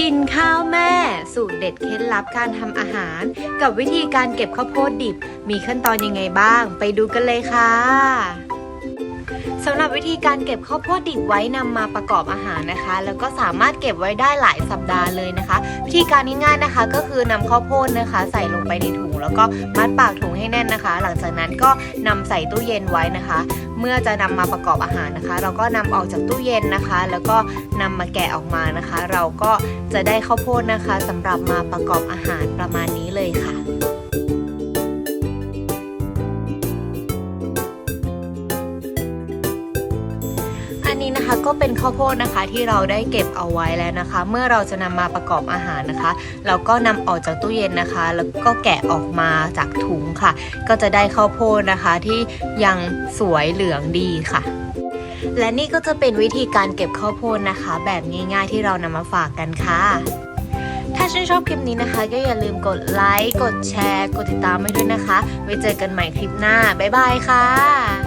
กินข้าวแม่ สูตรเด็ดเคล็ดลับการทำอาหาร กับวิธีการเก็บข้าวโพดดิบ มีขั้นตอนยังไงบ้าง ไปดูกันเลยค่ะ สำหรับวิธีการเก็บข้าวโพดดิบไว้นำมาประกอบอาหารนะคะ แล้วก็สามารถเก็บไว้ได้หลายสัปดาห์เลยนะคะ วิธีการง่ายๆนะคะ ก็คือนำข้าวโพดนะคะ ใส่ลงไปในถุง แล้วก็มัดปากถุงให้แน่นนะคะ หลังจากนั้นก็นำใส่ตู้เย็นไว้นะคะ เมื่อจะนำมาประกอบอาหารนะคะ เราก็นำออกจากตู้เย็นนะคะ แล้วก็นำมาแกะออกมานะคะ เราก็จะได้ข้าวโพดนะคะสำหรับมาประกอบอาหารประมาณนี้เลยค่ะ นี้นะคะก็เป็นข้าวโพดนะคะที่เราได้เก็บเอาไว้แล้วนะคะ เมื่อเราจะนำมาประกอบอาหารนะคะเราก็นำออกจากตู้เย็นนะคะ แล้วก็แกะออกมาจากถุงค่ะ ก็จะได้ข้าวโพดนะคะที่ยังสวยเหลืองดีค่ะและนี่ก็จะเป็นวิธีการเก็บข้าวโพดนะคะ แบบง่ายๆที่เรานำมาฝากกันค่ะ ถ้าชื่นชอบคลิปนี้นะคะ ก็อย่าลืมกดไลค์ กดแชร์ กดติดตามไว้ด้วยนะคะ ไว้เจอกันใหม่คลิปหน้า บ๊ายบายค่ะ